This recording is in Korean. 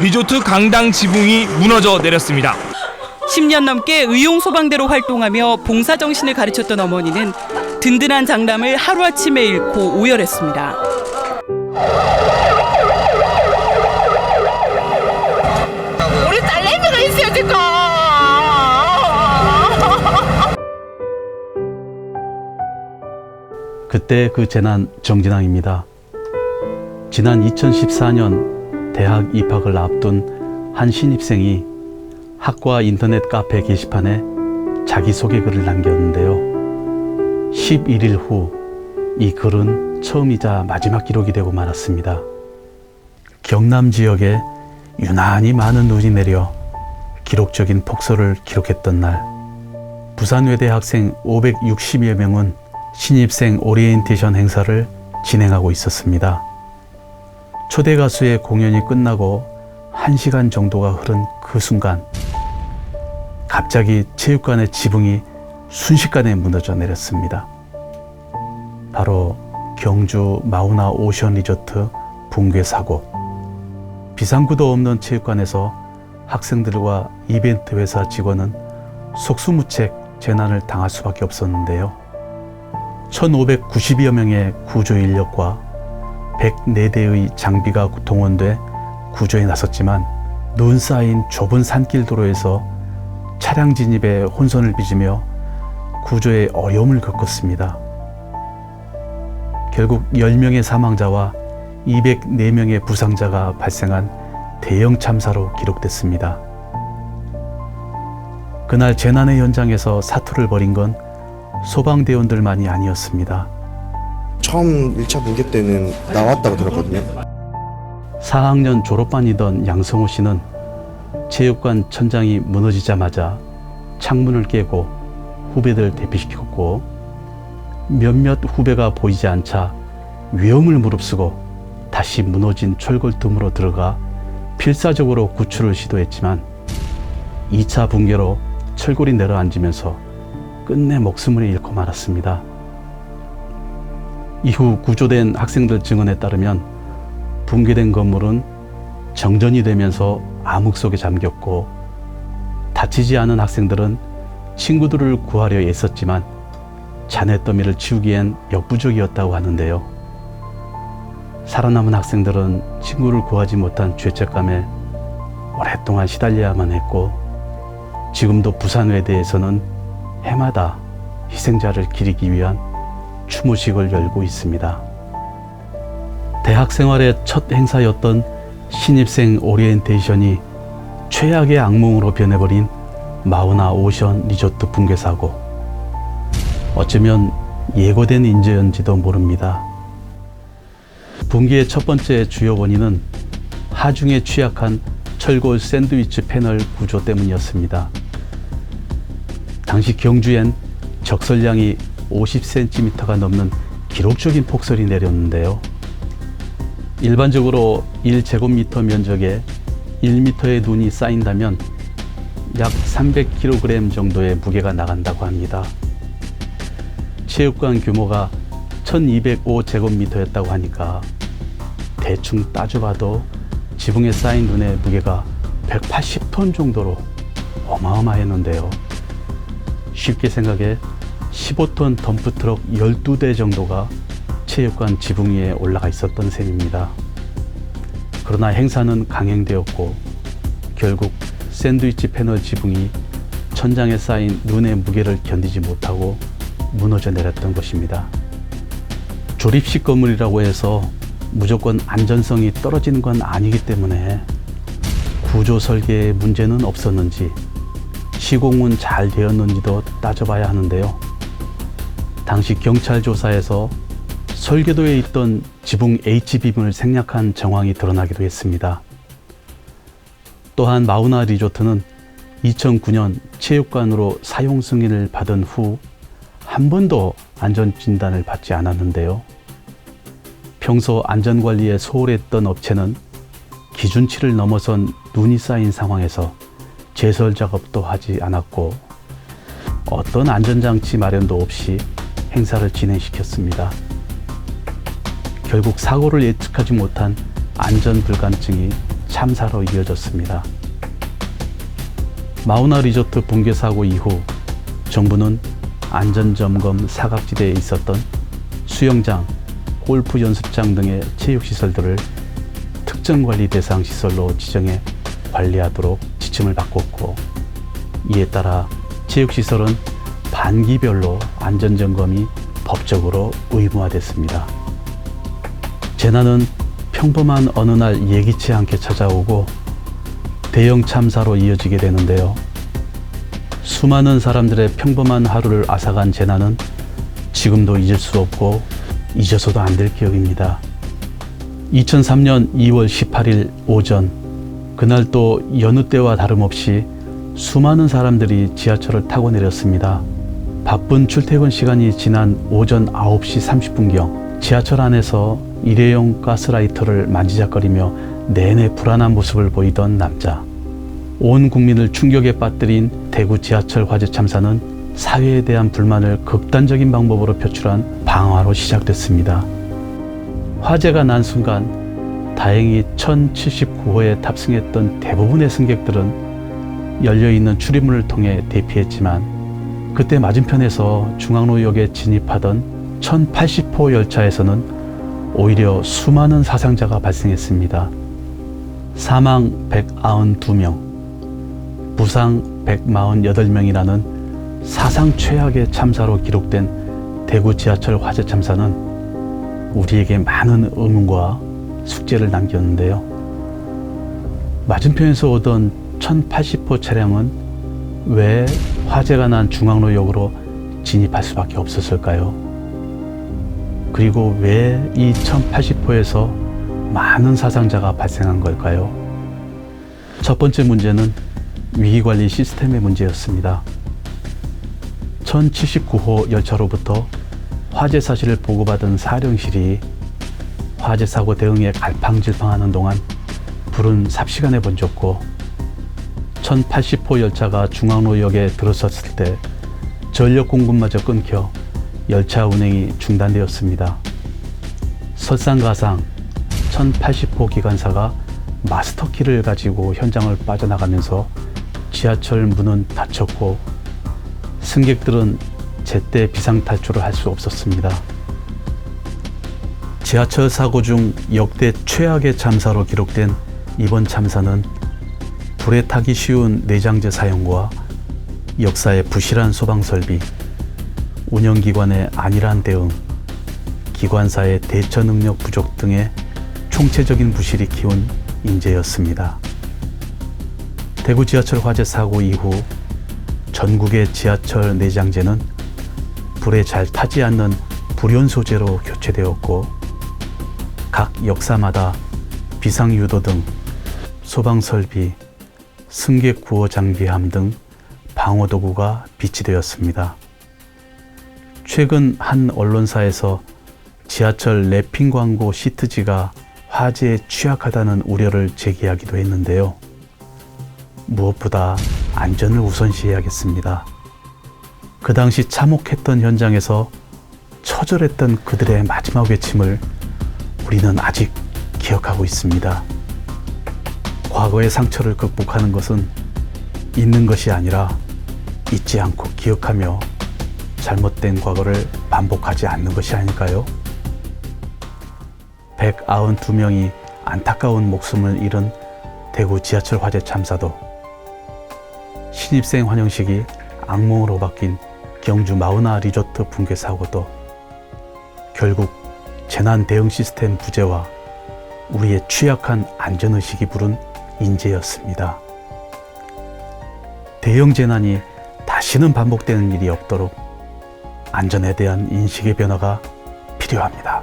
리조트 강당 지붕이 무너져 내렸습니다. 10년 넘게 의용 소방대로 활동하며 봉사 정신을 가르쳤던 어머니는 든든한 장남을 하루아침에 잃고 오열했습니다. 우리 딸내미가 있어야 될까? 그때 그 재난 정진항입니다. 지난 2014년 대학 입학을 앞둔 한 신입생이 학과 인터넷 카페 게시판에 자기소개 글을 남겼는데요. 11일 후 이 글은 처음이자 마지막 기록이 되고 말았습니다. 경남 지역에 유난히 많은 눈이 내려 기록적인 폭설을 기록했던 날, 부산외대 학생 560여 명은 신입생 오리엔테이션 행사를 진행하고 있었습니다. 초대 가수의 공연이 끝나고 1시간 정도가 흐른 그 순간 갑자기 체육관의 지붕이 순식간에 무너져 내렸습니다. 바로 경주 마우나 오션 리조트 붕괴 사고. 비상구도 없는 체육관에서 학생들과 이벤트 회사 직원은 속수무책 재난을 당할 수밖에 없었는데요. 1,590여 명의 구조 인력과 104대의 장비가 동원돼 구조에 나섰지만 눈 쌓인 좁은 산길 도로에서 차량 진입에 혼선을 빚으며 구조에 어려움을 겪었습니다. 결국 10명의 사망자와 204명의 부상자가 발생한 대형 참사로 기록됐습니다. 그날 재난의 현장에서 사투를 벌인 건 소방대원들만이 아니었습니다. 처음 1차 붕괴 때는 나왔다고 들었거든요. 4학년 졸업반이던 양성호 씨는 체육관 천장이 무너지자마자 창문을 깨고 후배들 대피시켰고 몇몇 후배가 보이지 않자 위험을 무릅쓰고 다시 무너진 철골 틈으로 들어가 필사적으로 구출을 시도했지만 2차 붕괴로 철골이 내려앉으면서 끝내 목숨을 잃고 말았습니다. 이후 구조된 학생들 증언에 따르면 붕괴된 건물은 정전이 되면서 암흑 속에 잠겼고 다치지 않은 학생들은 친구들을 구하려 애썼지만 잔해 더미를 치우기엔 역부족이었다고 하는데요. 살아남은 학생들은 친구를 구하지 못한 죄책감에 오랫동안 시달려야만 했고 지금도 부산외대에서는 해마다 희생자를 기리기 위한 추모식을 열고 있습니다. 대학 생활의 첫 행사였던 신입생 오리엔테이션이 최악의 악몽으로 변해버린 마우나 오션 리조트 붕괴 사고. 어쩌면 예고된 인재였는지도 모릅니다. 붕괴의 첫 번째 주요 원인은 하중에 취약한 철골 샌드위치 패널 구조 때문이었습니다. 당시 경주엔 적설량이 50cm가 넘는 기록적인 폭설이 내렸는데요. 일반적으로 1제곱미터 면적에 1m의 눈이 쌓인다면 약 300kg 정도의 무게가 나간다고 합니다. 체육관 규모가 1205제곱미터였다고 하니까 대충 따져봐도 지붕에 쌓인 눈의 무게가 180톤 정도로 어마어마했는데요. 쉽게 생각해 15톤 덤프트럭 12대 정도가 체육관 지붕 위에 올라가 있었던 셈입니다. 그러나 행사는 강행되었고 결국 샌드위치 패널 지붕이 천장에 쌓인 눈의 무게를 견디지 못하고 무너져 내렸던 것입니다. 조립식 건물이라고 해서 무조건 안전성이 떨어지는 건 아니기 때문에 구조 설계에 문제는 없었는지 시공은 잘 되었는지도 따져봐야 하는데요. 당시 경찰 조사에서 설계도에 있던 지붕 H빔을 생략한 정황이 드러나기도 했습니다. 또한 마우나 리조트는 2009년 체육관으로 사용 승인을 받은 후 한 번도 안전 진단을 받지 않았는데요. 평소 안전 관리에 소홀했던 업체는 기준치를 넘어선 눈이 쌓인 상황에서 제설 작업도 하지 않았고 어떤 안전장치 마련도 없이 행사를 진행시켰습니다. 결국 사고를 예측하지 못한 안전 불감증이 참사로 이어졌습니다. 마우나 리조트 붕괴 사고 이후 정부는 안전 점검 사각지대에 있었던 수영장, 골프 연습장 등의 체육시설들을 특정관리 대상 시설로 지정해 관리하도록 지침을 바꿨고 이에 따라 체육시설은 반기별로 안전점검이 법적으로 의무화됐습니다. 재난은 평범한 어느 날 예기치 않게 찾아오고 대형 참사로 이어지게 되는데요. 수많은 사람들의 평범한 하루를 앗아간 재난은 지금도 잊을 수 없고 잊어서도 안 될 기억입니다. 2003년 2월 18일 오전 그날 또 여느 때와 다름없이 수많은 사람들이 지하철을 타고 내렸습니다. 바쁜 출퇴근 시간이 지난 오전 9시 30분경 지하철 안에서 일회용 가스라이터를 만지작거리며 내내 불안한 모습을 보이던 남자. 온 국민을 충격에 빠뜨린 대구 지하철 화재 참사는 사회에 대한 불만을 극단적인 방법으로 표출한 방화로 시작됐습니다. 화재가 난 순간 다행히 1079호에 탑승했던 대부분의 승객들은 열려있는 출입문을 통해 대피했지만 그때 맞은편에서 중앙로역에 진입하던 1080호 열차에서는 오히려 수많은 사상자가 발생했습니다. 사망 192명, 부상 148명이라는 사상 최악의 참사로 기록된 대구 지하철 화재 참사는 우리에게 많은 의문과 숙제를 남겼는데요. 맞은편에서 오던 1080호 차량은 왜 화재가 난 중앙로역으로 진입할 수밖에 없었을까요? 그리고 왜 이 1080호에서 많은 사상자가 발생한 걸까요? 첫 번째 문제는 위기관리 시스템의 문제였습니다. 1079호 열차로부터 화재 사실을 보고받은 사령실이 화재 사고 대응에 갈팡질팡하는 동안 불은 삽시간에 번졌고 1080호 열차가 중앙로역에 들어섰을 때 전력 공급마저 끊겨 열차 운행이 중단되었습니다. 설상가상 1080호 기관사가 마스터키를 가지고 현장을 빠져나가면서 지하철 문은 닫혔고 승객들은 제때 비상 탈출을 할 수 없었습니다. 지하철 사고 중 역대 최악의 참사로 기록된 이번 참사는 불에 타기 쉬운 내장재 사용과 역사의 부실한 소방 설비, 운영기관의 안일한 대응, 기관사의 대처 능력 부족 등의 총체적인 부실이 키운 인재였습니다. 대구 지하철 화재 사고 이후 전국의 지하철 내장재는 불에 잘 타지 않는 불연 소재로 교체되었고 각 역사마다 비상 유도 등 소방 설비, 승객 구호 장비함 등 방어 도구가 비치되었습니다. 최근 한 언론사에서 지하철 랩핑 광고 시트지가 화재에 취약하다는 우려를 제기하기도 했는데요. 무엇보다 안전을 우선시해야겠습니다. 그 당시 참혹했던 현장에서 처절했던 그들의 마지막 외침을 우리는 아직 기억하고 있습니다. 과거의 상처를 극복하는 것은 잊는 것이 아니라 잊지 않고 기억하며 잘못된 과거를 반복하지 않는 것이 아닐까요? 192명이 안타까운 목숨을 잃은 대구 지하철 화재 참사도 신입생 환영식이 악몽으로 바뀐 경주 마우나 리조트 붕괴 사고도 결국 재난 대응 시스템 부재와 우리의 취약한 안전의식이 부른 인재였습니다. 대형 재난이 다시는 반복되는 일이 없도록 안전에 대한 인식의 변화가 필요합니다.